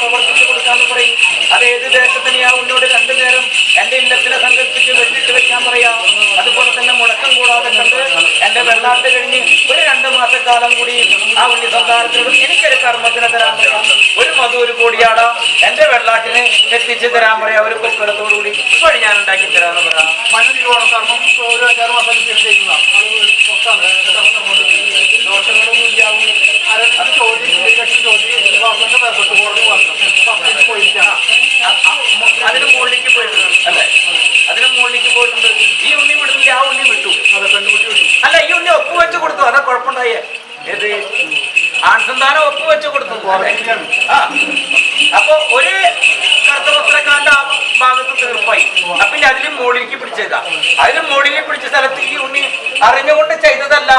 പ്രവർത്തിച്ചു കൊടുക്കാന്ന് പറയും. അത് ഏത് ദേശത്തിന് ആ ഉന്നോട് രണ്ടു നേരം എന്റെ ഇല്ലത്തിനെ സങ്കല്പിച്ച് വെച്ചിട്ട് വെക്കാൻ പറയാം. അതുപോലെ തന്നെ മുടക്കം കൂടാതെ കണ്ട് എന്റെ വെള്ളാട്ട് കഴിഞ്ഞ് ഒരു രണ്ട് മാസക്കാലം കൂടി ആ ഉണ്ണി സംസാരത്തിനോട് എനിക്കൊരു കർമ്മത്തിന് തരാൻ പറയാം. ഒരു മധു ഒരു കോടിയാട. എന്റെ വെള്ളാട്ടിന് എത്തിച്ചു തരാൻ പറയാം. ഒരു കൊക്കടത്തോടുകൂടി വഴി ഞാൻ ഉണ്ടാക്കി തരാന്ന് പറയാം. തിരുവോണം കർമ്മം. ഒരു അഞ്ചാറ് മാസം ചെയ്യുന്നതാണ്. ദോഷങ്ങളൊന്നും ഇല്ലാവും ലക്ഷം വാസന്റെ കോടതി വന്നു അതിന് മുകളിലേക്ക് പോയിട്ടുണ്ട്. അല്ലേ? അതിന് മുകളിലേക്ക് പോയിട്ടുണ്ട്. ഈ ഉണ്ണി വിടുന്നില്ല ആ ഉണ്ണി വിട്ടു. അതെ പെൺകുട്ടി വിട്ടു അല്ല ഈ ഉണ്ണി ഒപ്പ് വെച്ച് കൊടുത്തു. അതാ കുഴപ്പമുണ്ടായേ. ഏത്? ആൺസന്താനം ഒപ്പ് വെച്ച് കൊടുത്തു. അപ്പൊ ഒരു കറുത്തപത്രക്കാരന്റെ ഭാഗത്ത് തീർപ്പായി. അപ്പൊ ഇനി അതിലും മോളിലേക്ക് പിടിച്ചേക്കാം അതിലും മോളിലേക്ക് പിടിച്ച സ്ഥലത്ത് ഈ ഉണ്ണി അറിഞ്ഞുകൊണ്ട് ചെയ്തതല്ല.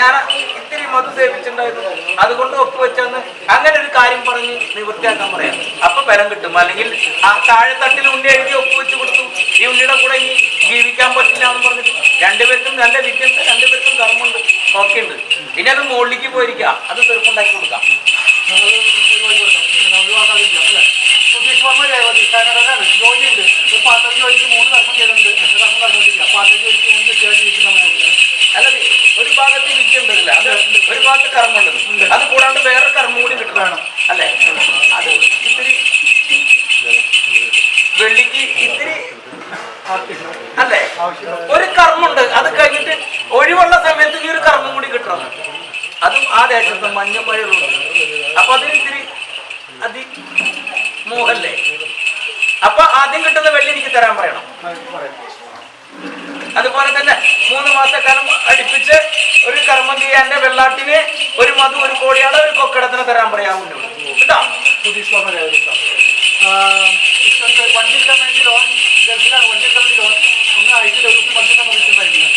ഞാൻ ഇത്തിരി മത് സേവിച്ചിട്ടുണ്ടായിരുന്നു. അതുകൊണ്ട് ഒപ്പുവെച്ചെന്ന് അങ്ങനെ ഒരു കാര്യം പറഞ്ഞ് നിവൃത്തിയാക്കാൻ പറയാം. അപ്പൊ ബലം കിട്ടും. അല്ലെങ്കിൽ ആ താഴെത്തട്ടിൽ ഉണ്ണി എഴുതി ഒപ്പ് വെച്ച് കൊടുത്തു. ഈ ഉണ്ണിയുടെ ജീവിക്കാൻ പറ്റില്ല എന്ന് പറഞ്ഞിട്ട് രണ്ടുപേർക്കും നല്ല വിദ്യുണ്ട് രണ്ടുപേർക്കും കർമ്മമുണ്ട്. ഒക്കെ ഉണ്ട്. പിന്നെ അത് മുകളിലേക്ക് പോയിരിക്കുക. അത് തീർപ്പുണ്ടാക്കി കൊടുക്കാം. ഒരു കർമ്മം കർമ്മം ഭാഗത്ത് വിദ്യ ഉണ്ടല്ല അത് ഒരു ഭാഗത്ത് കർമ്മമുണ്ട് അത് കൂടാണ്ട് വേറെ കർമ്മം കൂടി കിട്ടണം. അല്ലേ? അത് ഇത്തിരി വെള്ളിക്ക് അല്ലേ? ഒരു കർമ്മുണ്ട് അത് കഴിഞ്ഞിട്ട് ഒഴിവുള്ള സമയത്ത് ഈ ഒരു കർമ്മം കൂടി കിട്ടണം. അതും ആ ദേശത്ത് മഞ്ഞമഴയുള്ളൂ അപ്പൊ അതിന് ഇത്തിരി അതി മോഹല്ലേ? അപ്പൊ ആദ്യം കിട്ടുന്ന വെള്ളി എനിക്ക് തരാൻ പറയണം. അതുപോലെ തന്നെ മൂന്ന് മാസക്കാലം അടുപ്പിച്ച് ഒരു കർമ്മം ചെയ്യാന്റെ വെള്ളാട്ടിന് ഒരു മധു ഒരു കോടിയാളെ ഒരു കൊക്കടത്തിന് തരാൻ പറയാവുന്നു കേട്ടോ? ഇഷ്ടം വണ്ടി ലോൺ ഗൾഫിലാണ് വണ്ടി എടുക്കാൻ വേണ്ടി ലോൺ ഒന്ന് അയച്ചു ദിവസം മറ്റു സംബന്ധിച്ചിട്ടുണ്ടായിരുന്നു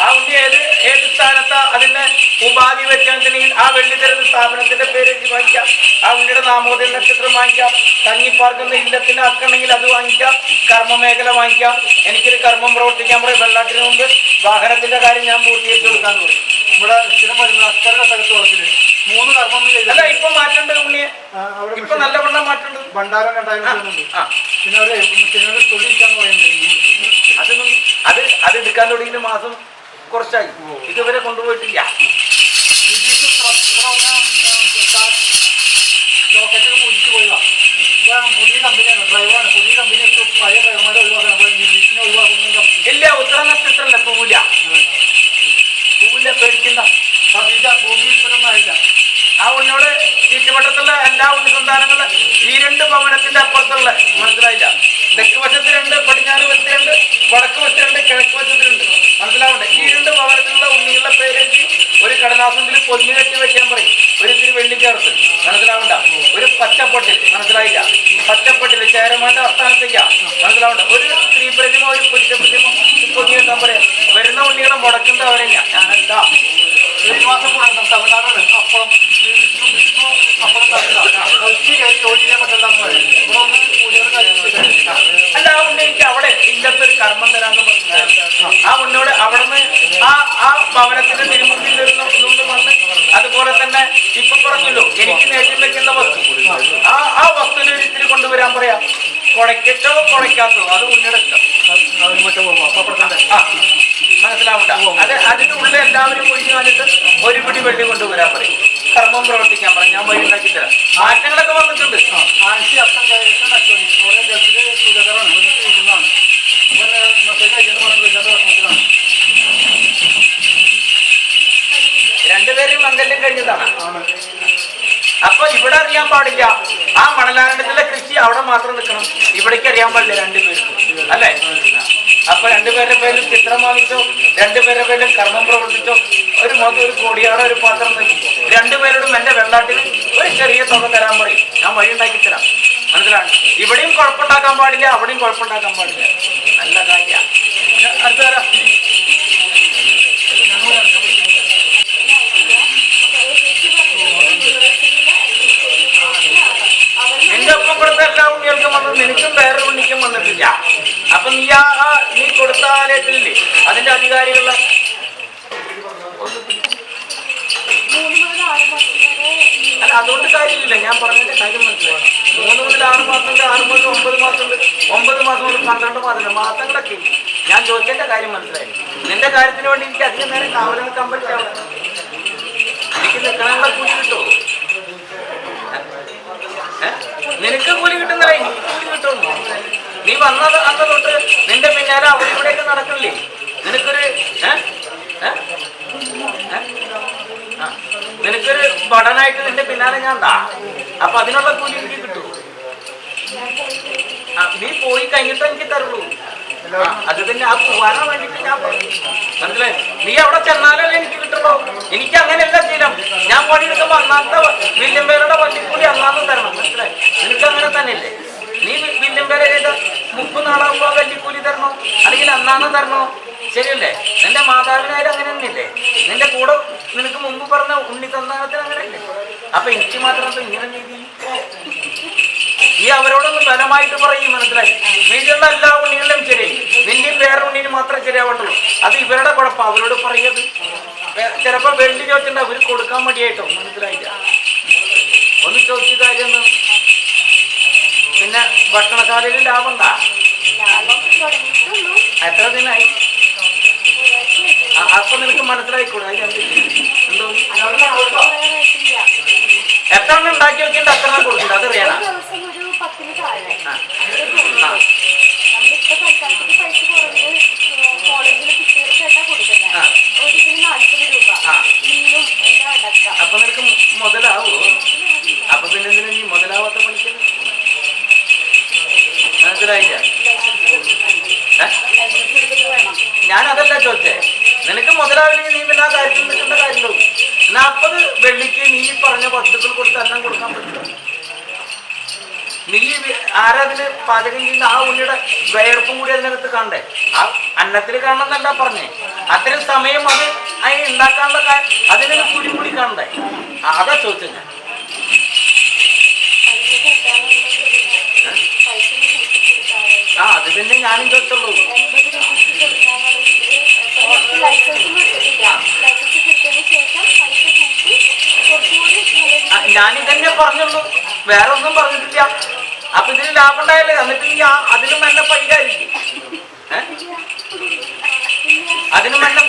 ആ ഉണ്ണി ഏത് ഏത് സ്ഥാനത്താ അതിന്റെ ഉപാധി വെച്ചാൽ ആ വെള്ളി തരുന്ന സ്ഥാപനത്തിന്റെ പേര് വാങ്ങിക്കാം. ആ ഉണ്ണിയുടെ നാമോദയ നക്ഷത്രം വാങ്ങിക്കാം. തങ്ങിപ്പാർക്കുന്ന ഇല്ലത്തിന് അക്കണെങ്കിൽ അത് വാങ്ങിക്കാം. കർമ്മ മേഖല വാങ്ങിക്കാം. എനിക്കൊരു കർമ്മം പ്രവർത്തിക്കാൻ പറയും. വെള്ളാട്ടിന് മുമ്പ് വാഹനത്തിന്റെ കാര്യം ഞാൻ പൂർത്തീകരിച്ചു കൊടുക്കാൻ പറയും. ഇവിടെ സ്ഥിരം വരുന്ന അസ്കർ കണ്ടകത്ത് വളത്തിൽ മൂന്ന് കർമ്മം അല്ല ഇപ്പൊ മാറ്റണ്ട് ഉണ്ണിയെ? ആ, ഇപ്പൊ നല്ല വണ്ണം മാറ്റണ്ട്? ഭണ്ഡാരം ആ പിന്നെ പറയുന്നുണ്ട്. അതൊന്നും അത് അത് എടുക്കാൻ തുടങ്ങിയ മാസം കുറച്ചായി. ഇതുവരെ കൊണ്ടുപോയിട്ടില്ല. ലോക്കറ്റിൽ പോയതാ. പുതിയ കമ്പനിയാണ് ഡ്രൈവറാണ് പുതിയ കമ്പനി പഴയ ഡ്രൈവർമാരെ ഒഴിവാക്കണം അപ്പോൾ ഒഴിവാക്കുന്ന ഇല്ല ഉത്തര നക്ഷത്രമല്ല പൂവില്ല പൂവില്ല പേടിക്കണ്ട. കബീജ ഭൂമിയിൽപ്പെടുന്നതല്ല ആ ഉന്നോട് ചുറ്റുവട്ടത്തുള്ള എല്ലാ ഉന്നസന്താനങ്ങളും ഈ രണ്ട് ഭവനത്തിന്റെ അപ്പുറത്തുള്ള മനസ്സിലായില്ല. തെക്ക് വശത്ത് രണ്ട് പടിഞ്ഞാറ് വശത്തുണ്ട് വടക്ക് വശത്തുണ്ട് കിഴക്ക് വശത്തുണ്ട് മനസ്സിലാവണ്ടേ? ഈ രണ്ട് ഭവനത്തിലുള്ള ഉണ്ണികളുടെ പേരെഴുതി ഒരു കടലാസത്തിൽ പൊന്നു കെട്ടി വെക്കാൻ പറയും. ഒരു ഇത്തിരി വെള്ളി മനസ്സിലാവണ്ട? ഒരു പച്ചപ്പൊട്ടിൽ. മനസ്സിലായില്ല? പച്ചപ്പൊട്ടിൽ ചേരമാന്റെ അസ്ഥാനത്തേക്ക മനസ്സിലാവണ്ട? ഒരു സ്ത്രീ പ്രതിമ ഒരു പുരുഷ പ്രതിമ പൊന്നു കെട്ടാൻ പറയാം. വരുന്ന ഉണ്ണികളെ മുടക്കുന്നത് ഞാൻ ഞാനല്ല ശ്രീനിവാസം കൂടെ ആ എനിക്ക് അവിടെ ഇല്ലത്തെ ഒരു കർമ്മം തരാന്ന് പറഞ്ഞു ആ ഉന്നോട് അവിടുന്ന് ആ ആ ഭവനത്തിന്റെ തിരുമുമ്പിൽ ഇതുകൊണ്ട് വന്ന് അതുപോലെ തന്നെ ഇപ്പൊ പറഞ്ഞല്ലോ എനിക്ക് നേട്ടം വെക്കുന്ന വസ്തു. ആ ആ വസ്തുവിനെ ഒരു ഇത്തിരി കൊണ്ടുവരാൻ പറയാം. കുഴക്കറ്റോ കുഴക്കാത്തോ അത് പോകും മനസ്സിലാവണ്ട അത് അതിന്റെ ഉള്ളിൽ എല്ലാവരും ഒഴിഞ്ഞു വന്നിട്ട് ഒരു പിടി വെള്ളി കൊണ്ടുവരാൻ പറയും. കർമ്മം പ്രവർത്തിക്കാൻ പറയും. ഞാൻ വഴി ഉണ്ടാക്കി തരാം മാറ്റങ്ങളൊക്കെ വന്നിട്ടുണ്ട് രണ്ടുപേരും മംഗല്യം കഴിഞ്ഞതാണ്. അപ്പൊ ഇവിടെ അറിയാൻ പാടില്ല. ആ മണലാരണ്യത്തിലെ കൃഷി അവിടെ മാത്രം നിൽക്കണം. ഇവിടേക്ക് അറിയാൻ പാടില്ല രണ്ടുപേർക്കും അല്ലേ? അപ്പൊ രണ്ടുപേരുടെ പേരിലും ചിത്രം വാങ്ങിച്ചോ രണ്ടുപേരുടെ പേരിലും കർമ്മം പ്രവർത്തിച്ചോ ഒരു മൊത്തം ഒരു കോടിയാടെ ഒരു പാത്രം നിൽക്കും രണ്ടുപേരോടും എന്റെ വെള്ളാട്ടിന് ഒരു ചെറിയ തുക തരാൻ പറയും. ഞാൻ വഴി ഉണ്ടാക്കി തരാം. മനസ്സിലാണ് ഇവിടെയും കുഴപ്പമുണ്ടാക്കാൻ പാടില്ല അവിടെയും കുഴപ്പമുണ്ടാക്കാൻ പാടില്ല. നല്ല കാര്യ. അടുത്ത നിനക്കും വേറെ ഉണ്ണിക്കും വന്നിട്ടില്ല. അപ്പൊ നീ ആ നീ കൊടുത്ത ആലയത്തിലില്ലേ? അതിന്റെ അധികാരികളെ അല്ല അതുകൊണ്ട് കാര്യമില്ല. ഞാൻ പറഞ്ഞതിന്റെ കാര്യം മനസ്സിലാണ് മൂന്ന് മുതൽ ആറ് മാസമുണ്ട് ആറ് മുതൽ ഒമ്പത് മാസമുണ്ട്. ഒമ്പത് മാസം മുതൽ പന്ത്രണ്ട് മാസമുണ്ട്. മാസങ്ങളൊക്കെ. ഞാൻ ചോദിച്ചതിന്റെ കാര്യം മനസ്സിലായി. നിന്റെ കാര്യത്തിന് വേണ്ടി എനിക്ക് അധികം നേരം കാവൽ നിൽക്കാൻ പറ്റില്ല. എനിക്ക് നിൽക്കണങ്ങളെ കൂലി കിട്ടുമോ? നിനക്ക് കൂലി കിട്ടുന്നില്ല? കിട്ടുന്നു നീ വന്നത് അന്ന് തൊട്ട് നിന്റെ പിന്നാലെ അവിടെ ഇവിടെയൊക്കെ നടക്കില്ലേ? നിനക്കൊരു? നിനക്കൊരു പഠനമായിട്ട് നിന്റെ പിന്നാലെ ഞാൻ ഉണ്ടാ അപ്പൊ അതിനുള്ള കൂലി എനിക്ക് കിട്ടൂ. നീ പോയി കഴിഞ്ഞിട്ട് എനിക്ക് തരുള്ളൂ. അത് തന്നെ ആ പോവാനോ വേണ്ടിട്ട് ഞാൻ മനസ്സിലായി? നീ അവിടെ ചെന്നാലല്ലേ എനിക്ക് കിട്ടുള്ളൂ. എനിക്ക് അങ്ങനെയല്ല ശീലം. ഞാൻ പണിയെടുക്കുമ്പോ അന്നാമത്തെ വണ്ടി വണ്ടിക്കൂലി അന്നാന്ന് തരണം. മനസ്സിലായി? നിനക്ക് അങ്ങനെ തന്നെയല്ലേ? നീ വീണ്ടും വില്യമ്പേരെ ചെയ്ത് മുപ്പത് നാളാകുമ്പോ വല്ലിക്കൂലി തരണോ? അല്ലെങ്കിൽ അന്നാന്ന് തരണോ? ശരിയല്ലേ? നിന്റെ മാതാവിനായാലും അങ്ങനെ തന്നെയല്ലേ നിന്റെ കൂടെ നിനക്ക് മുമ്പ് പറഞ്ഞ ഉണ്ണി തന്നാകത്തിന് അങ്ങനെയല്ലേ? അപ്പൊ എനിക്ക് മാത്രം ഇങ്ങനെ രീതി ഈ അവരോടൊന്ന് ബലമായിട്ട് പറയും മനസ്സിലായി? വീട്ടിലുള്ള എല്ലാ ഉണ്ണികളിലും ശരി. നിന്റെയും വേറെ ഉണ്ണിന് മാത്രമേ ശരിയാവട്ടുള്ളൂ അത് ഇവരുടെ കുഴപ്പം. അവരോട് പറയത് ചിലപ്പോ വെള്ളി ചോദിച്ചിട്ടുണ്ട് അവർ കൊടുക്കാൻ മടിയായിട്ടോ? മനസ്സിലായില്ല. ഒന്ന് ചോദിച്ച കാര്യം? പിന്നെ ഭക്ഷണശാലയിൽ ലാഭം ഉണ്ടാ? ലാഭം തുടങ്ങിയിട്ടുള്ളൂ എത്ര ദിനായി? അപ്പൊ നിനക്ക് മനസ്സിലായിക്കൂടെ? എന്തോ? എത്ര ഉണ്ടാക്കി വെച്ചിട്ട് ഞാൻ അതല്ല ചോദിച്ചേ. നിനക്ക് മുതലാവില്ലെങ്കിൽ നീ പിന്നെ ആ കാര്യത്തിൽ നിൽക്കേണ്ട കാര്യമുള്ളൂ നാൽപ്പത് വെള്ളിക്ക് നീ പറഞ്ഞ വസ്തുക്കൾ കൊടുത്ത് എല്ലാം കൊടുക്കാൻ പറ്റില്ല നീ വി- ആരാ അതിന് പാചകം ചെയ്യുന്ന ആ ഉണ്ണിയുടെ വേർപ്പും കൂടി അതിനകത്ത് കാണണ്ടേ? ആ അന്നത്തിൽ കാണണമെന്നല്ല പറഞ്ഞേ. അത്രയും സമയം അത് അതിന് ഉണ്ടാക്കാനുള്ള അതിനൊരു കൂടി കൂടി കാണണ്ടേ? അതാ ചോദിച്ചത് ഞാൻ. ആ അത് തന്നെ ഞാനും ചോദിച്ചുള്ളൂ ഞാനും തന്നെ പറഞ്ഞുള്ളൂ. വേറെ ഒന്നും പറഞ്ഞിട്ടില്ല. അപ്പൊ ഇതിന് ലാഭം ഉണ്ടായാലേ എന്നിട്ട് നീ അതിനും എന്നെ ഏഹ് അതിനും എന്നെ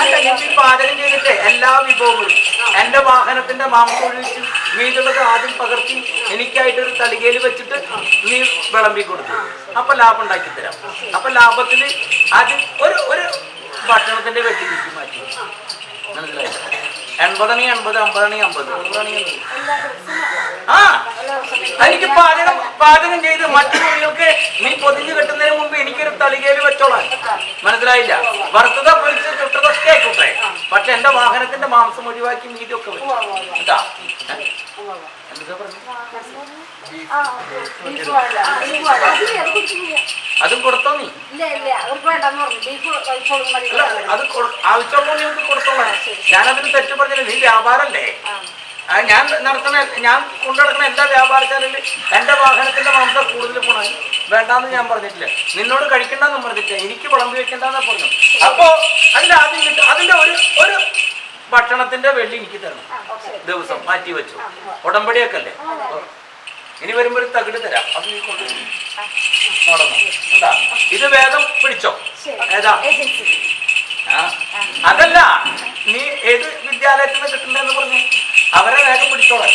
അല്ല ഈ പാചകം ചെയ്തിട്ട് എല്ലാ വിഭവങ്ങളും എന്റെ വാഹനത്തിന്റെ മാംസം ഒഴിച്ച് മീതുള്ളത് ആദ്യം പകർത്തി എനിക്കായിട്ട് ഒരു തടികയിൽ വെച്ചിട്ട് നീ വിളമ്പി കൊടുത്തു. അപ്പൊ ലാഭം ഉണ്ടാക്കി തരാം. അപ്പൊ ലാഭത്തിൽ ആദ്യം ഒരു ഒരു ഭക്ഷണത്തിന്റെ വെട്ടി മാറ്റി. മനസ്സിലായി? എൺപതണി എൺപത് അമ്പതണി അമ്പത് ആ എനിക്ക് പാചകം പാചകം ചെയ്ത് മറ്റു കുട്ടികൾക്ക് നീ പൊതിഞ്ഞു കെട്ടുന്നതിന് മുമ്പ് എനിക്കൊരു തളികയിൽ വെച്ചോളാം മനസ്സിലായില്ല വറുത്തത പൊരിച്ച് ചുട്ടതൊക്കെ ആയിക്കോട്ടെ പക്ഷെ എന്റെ വാഹനത്തിന്റെ മാംസം ഒഴിവാക്കി മീതിയൊക്കെ ഏ? എന്താ പറഞ്ഞത്? അത് കൊടുത്തോ നീ അത് ആവശ്യമുള്ള നിങ്ങൾക്ക് കൊടുത്തോളാം. ഞാനതിന് തെറ്റ് പറഞ്ഞില്ല. നീ വ്യാപാരല്ലേ? ഞാൻ നടത്തുന്ന ഞാൻ കൊണ്ടുനടക്കുന്ന എല്ലാ വ്യാപാരശാലയിലും എന്റെ വാഹനത്തിന്റെ മാംസം കൂടുതൽ പോണ വേണ്ടാന്ന് ഞാൻ പറഞ്ഞിട്ടില്ല. നിന്നോട് കഴിക്കണ്ടെന്നും പറഞ്ഞിട്ടില്ല. എനിക്ക് വിളമ്പി വെക്കണ്ടെന്നാ പറഞ്ഞു. അപ്പോ അതിൽ ആദ്യം കിട്ടും. അതിന്റെ ഒരു ഒരു ഭക്ഷണത്തിന്റെ വെള്ളി എനിക്ക് തരണം. ദിവസം മാറ്റി വെച്ചു. ഉടമ്പടിയൊക്കെ അല്ലേ? ഇനി വരുമ്പോ ഒരു തകിട് തരാം. അത് നീ കൊണ്ട് നടന്നു എന്താ ഇത് വേഗം പിടിച്ചോ. ഏതാ. അതല്ല നീ ഏത് വിദ്യാലയത്തിൽ നിന്ന് കിട്ടണ്ടെന്ന് പറഞ്ഞു? അവരെ വേഗം പിടിച്ചോളാം.